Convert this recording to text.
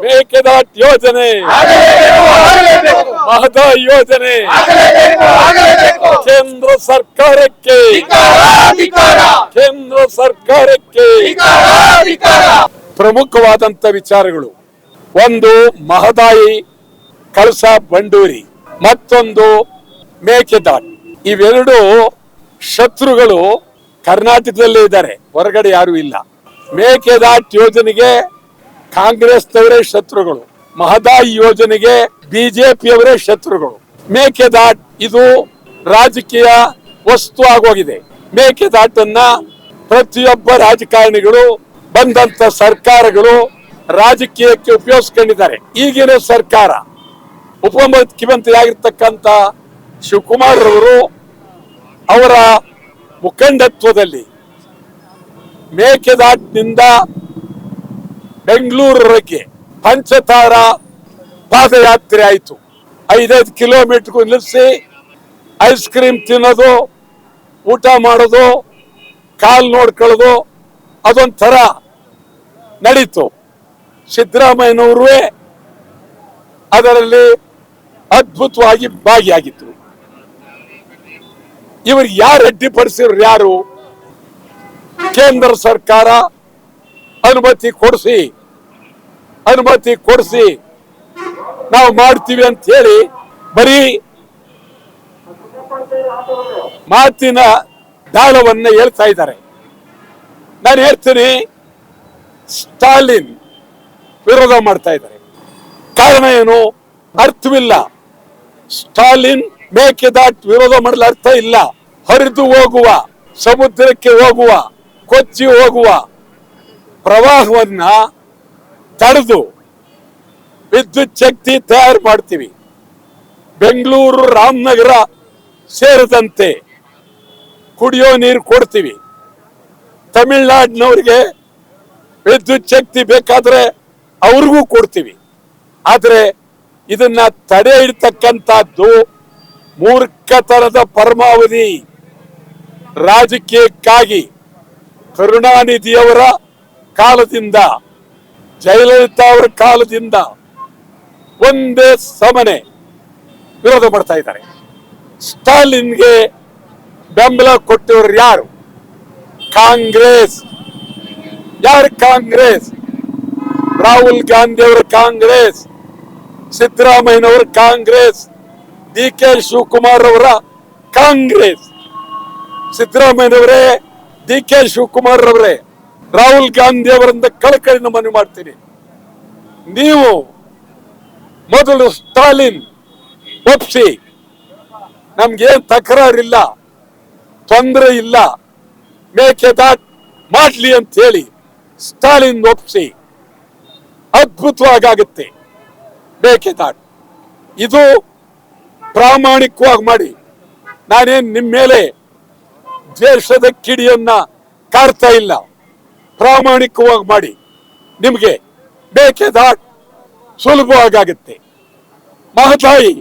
ಮೇಕೆದಾಟ್ ಯೋಜನೆ. ಮಹದಾಯಿ ಯೋಜನೆ. ಕೇಂದ್ರ ಸರ್ಕಾರಕ್ಕೆ. ಕೇಂದ್ರ ಸರ್ಕಾರಕ್ಕೆ. ಪ್ರಮುಖವಾದಂತ ವಿಚಾರಗಳು. ಒಂದು ಮಹದಾಯಿ ಕಳಸ ಬಂಡೂರಿ. ಮತ್ತೊಂದು ಮೇಕೆದಾಟ್. ಇವೆರಡು ಶತ್ರುಗಳು ಕರ್ನಾಟಕದಲ್ಲೇ ಇದ್ದಾರೆ. ಹೊರಗಡೆ ಯಾರು ಇಲ್ಲ. ಮೇಕೆದಾಟ್ ಯೋಜನೆಗೆ ಕಾಂಗ್ರೆಸ್ನವರೇ ಶತ್ರುಗಳು. ಮಹದಾಯಿ ಯೋಜನೆಗೆ ಬಿಜೆಪಿಯವರೇ ಶತ್ರುಗಳು. ಮೇಕೆದಾಟ್ ಇದು ರಾಜಕೀಯ ವಸ್ತು ಆಗೋಗಿದೆ. ಮೇಕೆದಾಟನ್ನ ಪ್ರತಿಯೊಬ್ಬ ರಾಜಕಾರಣಿಗಳು, ಬಂದಂತ ಸರ್ಕಾರಗಳು ರಾಜಕೀಯಕ್ಕೆ ಉಪಯೋಗಿಸ್ಕೊಂಡಿದ್ದಾರೆ. ಈಗಿನ ಸರ್ಕಾರ ಉಪಮುಖ್ಯಮಂತ್ರಿಯಾಗಿರ್ತಕ್ಕಂಥ ಶಿವಕುಮಾರ್ ಅವರು ಅವರ ಮುಖಂಡತ್ವದಲ್ಲಿ ಮೇಕೆದಾಟ್ನಿಂದ ಬೆಂಗಳೂರವರೆಗೆ ಪಂಚತಾರ ಪಾದಯಾತ್ರೆ ಆಯಿತು. ಐದೈದು ಕಿಲೋಮೀಟರ್ಗೂ ನಿಲ್ಲಿಸಿ ಐಸ್ ಕ್ರೀಮ್ ತಿನ್ನೋದು, ಊಟ ಮಾಡೋದು, ಕಾಲು ನೋಡ್ಕೊಳ್ಳೋದು ಅದೊಂಥರ ನಡೀತು. ಸಿದ್ದರಾಮಯ್ಯನವರು ಅದರಲ್ಲಿ ಅದ್ಭುತವಾಗಿ ಭಾಗಿಯಾಗಿದ್ರು. ಇವರು ಯಾರು ಅಡ್ಡಿಪಡಿಸಿದ್ರು ಯಾರು? ಕೇಂದ್ರ ಸರ್ಕಾರ ಅನುಮತಿ ಕೊಡಿಸಿ ಅನುಮತಿ ಕೊಡಿಸಿ ನಾವು ಮಾಡ್ತೀವಿ ಅಂತ ಹೇಳಿ ಬರೀ ಮಾತಿನ ದಾಳವನ್ನ ಹೇಳ್ತಾ ಇದ್ದಾರೆ. ನಾನು ಹೇಳ್ತೀನಿ, ಸ್ಟಾಲಿನ್ ವಿರೋಧ ಮಾಡ್ತಾ ಇದ್ದಾರೆ. ಕಾರಣ ಏನು? ಅರ್ಥವಿಲ್ಲ. ಸ್ಟಾಲಿನ್ ಮೇಕೆದಾಟ್ ವಿರೋಧ ಮಾಡಲು ಅರ್ಥ ಇಲ್ಲ. ಹರಿದು ಹೋಗುವ, ಸಮುದ್ರಕ್ಕೆ ಹೋಗುವ, ಕೊಚ್ಚಿ ಹೋಗುವ ಪ್ರವಾಹವನ್ನ ತಡೆದು ವಿದ್ಯುತ್ ಶಕ್ತಿ ತಯಾರು ಮಾಡ್ತೀವಿ. ಬೆಂಗಳೂರು, ರಾಮನಗರ ಸೇರಿದಂತೆ ಕುಡಿಯೋ ನೀರು ಕೊಡ್ತೀವಿ. ತಮಿಳ್ನಾಡಿನವ್ರಿಗೆ ವಿದ್ಯುತ್ ಶಕ್ತಿ ಬೇಕಾದ್ರೆ ಅವ್ರಿಗೂ ಕೊಡ್ತೀವಿ. ಆದರೆ ಇದನ್ನ ತಡೆ ಇಡ್ತಕ್ಕಂಥದ್ದು ಮೂರ್ಖತನದ ಪರಮಾವಧಿ. ರಾಜಕೀಯಕ್ಕಾಗಿ ಕರುಣಾನಿಧಿಯವರ ಕಾಲದಿಂದ, ಜಯಲಲಿತಾ ಅವರ ಕಾಲದಿಂದ ಒಂದೇ ಸಮನೆ ವಿರೋಧ ಮಾಡ್ತಾ ಇದ್ದಾರೆ. ಸ್ಟಾಲಿನ್ಗೆ ಬೆಂಬಲ ಕೊಟ್ಟವರು ಯಾರು? ಕಾಂಗ್ರೆಸ್. ಯಾರು ಕಾಂಗ್ರೆಸ್? ರಾಹುಲ್ ಗಾಂಧಿ ಅವರ ಕಾಂಗ್ರೆಸ್. ಸಿದ್ದರಾಮಯ್ಯನವರ ಕಾಂಗ್ರೆಸ್. ಡಿ ಕೆ ಶಿವಕುಮಾರ್ ಅವರ ಕಾಂಗ್ರೆಸ್. ಸಿದ್ದರಾಮಯ್ಯನವರೇ ಡಿ ಕೆ ಶಿವಕುಮಾರ್ ಅವರೇ. ರಾಹುಲ್ ಗಾಂಧಿ ಅವರಿಂದ ಕಳಕಳಿನ ಮನವಿ ಮಾಡ್ತೀನಿ. ನೀವು ಮೊದಲು ಸ್ಟಾಲಿನ್ ಒಪ್ಸಿ. ನಮ್ಗೇನ್ ತಕರಾರಿಲ್ಲ, ತೊಂದರೆ ಇಲ್ಲ, ಮೇಕೆದಾಟ್ ಮಾಡ್ಲಿ ಅಂತ ಹೇಳಿ ಸ್ಟಾಲಿನ್ ಒಪ್ಸಿ. ಅದ್ಭುತವಾಗುತ್ತೆ ಮೇಕೆದಾಟ್. ಇದು ಪ್ರಾಮಾಣಿಕವಾಗಿ ಮಾಡಿ. ನಾನೇನ್ ನಿಮ್ಮ ಮೇಲೆ ದ್ವೇಷದ ಕಿಡಿಯನ್ನ ಕಾಡ್ತಾ ಇಲ್ಲ. ಪ್ರಾಮಾಣಿಕವಾಗಿ ಮಾಡಿ ನಿಮಗೆ ಮೇಕೆದಾಟ್ ಸುಲಭವಾಗುತ್ತೆ ಮಹದಾಯಿ